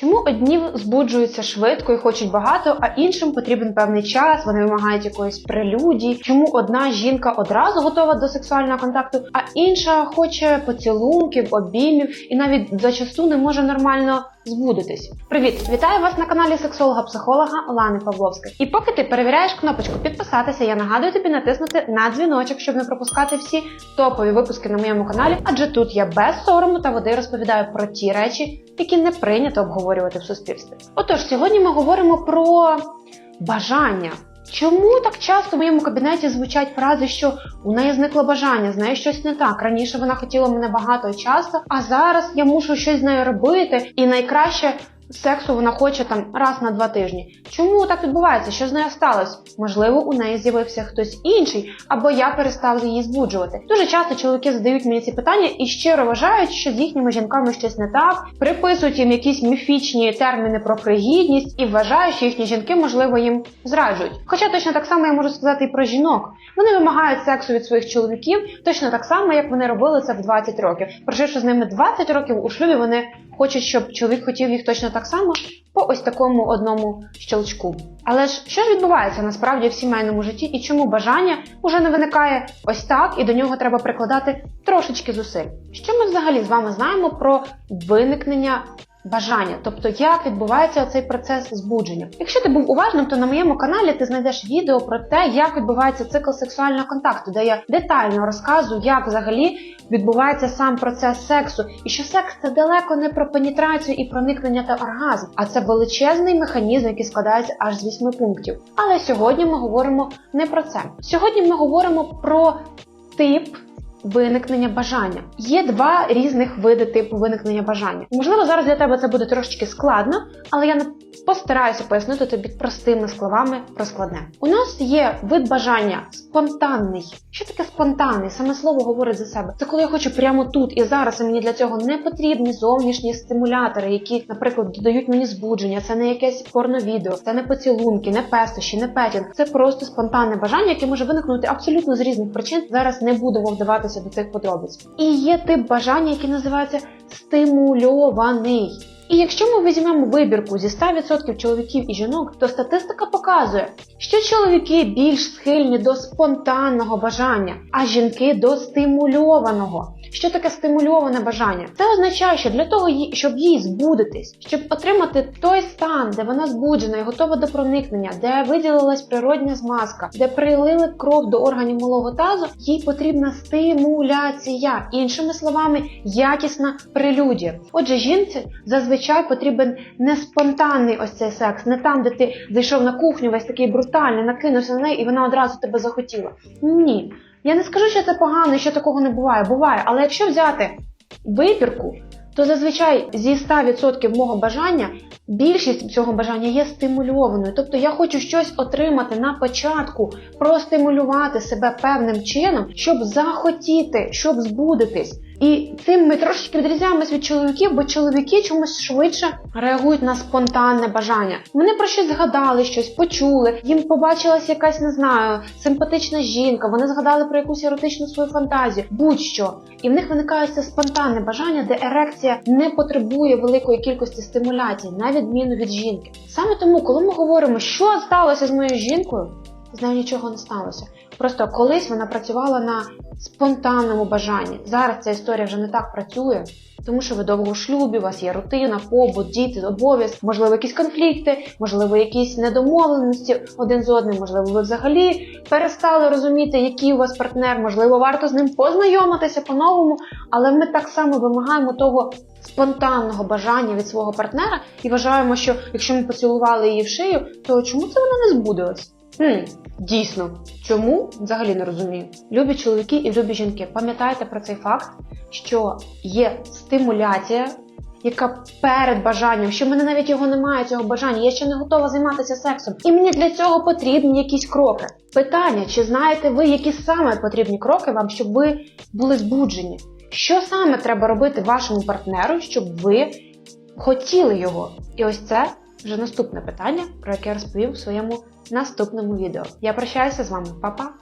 Чому одні збуджуються швидко і хочуть багато, а іншим потрібен певний час, вони вимагають якоїсь прелюдії? Чому одна жінка одразу готова до сексуального контакту, а інша хоче поцілунків, обіймів і навіть зачасту не може нормально збудитись? Привіт! Вітаю вас на каналі сексолога-психолога Олани Павловської. І поки ти перевіряєш кнопочку підписатися, я нагадую тобі натиснути на дзвіночок, щоб не пропускати всі топові випуски на моєму каналі, адже тут я без сорому та води розповідаю про ті речі, які не прийнято обговорювати в суспільстві. Отож, сьогодні ми говоримо про бажання. Чому так часто в моєму кабінеті звучать фрази, що у неї зникло бажання, з нею щось не так. Раніше вона хотіла мене багато і часто, а зараз я мушу щось з нею робити, і найкраще сексу вона хоче там раз на два тижні. Чому так відбувається? Що з нею сталося? Можливо, у неї з'явився хтось інший, або я перестав її збуджувати. Дуже часто чоловіки задають мені ці питання і щиро вважають, що з їхніми жінками щось не так, приписують їм якісь міфічні терміни про пригідність і вважають, що їхні жінки, можливо, їм зраджують. Хоча точно так само я можу сказати і про жінок. Вони вимагають сексу від своїх чоловіків точно так само, як вони робили це в 20 років. Проживши з ними 20 років у шлюбі, вони хочуть, щоб чоловік хотів їх точно так само по ось такому одному щелчку. Але ж що ж відбувається насправді в сімейному житті і чому бажання уже не виникає ось так, і до нього треба прикладати трошечки зусиль? Що ми взагалі з вами знаємо про виникнення бажання, тобто як відбувається цей процес збудження. Якщо ти був уважним, то на моєму каналі ти знайдеш відео про те, як відбувається цикл сексуального контакту, де я детально розказую, як взагалі відбувається сам процес сексу, і що секс це далеко не про пенетрацію і проникнення та оргазм, а це величезний механізм, який складається аж з вісьми пунктів. Але сьогодні ми говоримо не про це. Сьогодні ми говоримо про тип виникнення бажання. Є два різних види типу виникнення бажання. Можливо, зараз для тебе це буде трошечки складно, але я постараюся пояснити тобі простими словами про складне. У нас є вид бажання спонтанний. Що таке спонтанний? Саме слово говорить за себе. Це коли я хочу прямо тут і зараз, і мені для цього не потрібні зовнішні стимулятори, які, наприклад, додають мені збудження. Це не якесь порновідео, це не поцілунки, не пестощі, не петінг. Це просто спонтанне бажання, яке може виникнути абсолютно з різних причин. Зараз не будемо вдаватися до цих подробиць. І є тип бажання, який називається стимульований. І якщо ми візьмемо вибірку зі 100% чоловіків і жінок, то статистика показує, що чоловіки більш схильні до спонтанного бажання, а жінки до стимульованого. Що таке стимульоване бажання? Це означає, що для того, щоб їй збудитись, щоб отримати той стан, де вона збуджена і готова до проникнення, де виділилась природня змазка, де прилили кров до органів малого тазу, їй потрібна стимуляція. Іншими словами, якісна прелюдія. Отже, жінці зазвичай потрібен не спонтанний ось цей секс, не там, де ти зайшов на кухню, весь такий брутальний, накинувся на неї, і вона одразу тебе захотіла. Ні. Я не скажу, що це погано що такого не буває. Буває, але якщо взяти вибірку, то зазвичай зі 100% мого бажання більшість цього бажання є стимульованою. Тобто я хочу щось отримати на початку, простимулювати себе певним чином, щоб захотіти, щоб збудитись. І цим ми трошечки відрізняємось від чоловіків, бо чоловіки чомусь швидше реагують на спонтанне бажання. Вони про щось згадали, щось почули, їм побачилась якась, не знаю, симпатична жінка, вони згадали про якусь еротичну свою фантазію, будь-що. І в них виникає це спонтанне бажання, де ерекція не потребує великої кількості стимуляцій, на відміну від жінки. Саме тому, коли ми говоримо, що сталося з моєю жінкою, з нею нічого не сталося. Просто колись вона працювала на спонтанному бажанні. Зараз ця історія вже не так працює, тому що ви довго у шлюбі, у вас є рутина, побут, діти, обов'язки, можливо, якісь конфлікти, можливо, якісь недомовленості один з одним, можливо, ви взагалі перестали розуміти, який у вас партнер, можливо, варто з ним познайомитися по-новому, але ми так само вимагаємо того спонтанного бажання від свого партнера і вважаємо, що якщо ми поцілували її в шию, то чому це вона не збудилась? Хм, дійсно, чому взагалі не розумію. Любі чоловіки і любі жінки, пам'ятайте про цей факт, що є стимуляція, яка перед бажанням, що в мене навіть його немає, цього бажання, я ще не готова займатися сексом. І мені для цього потрібні якісь кроки. Питання, чи знаєте ви, які саме потрібні кроки вам, щоб ви були збуджені? Що саме треба робити вашому партнеру, щоб ви хотіли його? І ось це вже наступне питання, про яке розповім в своєму наступному відео. Я прощаюся з вами, Па-па!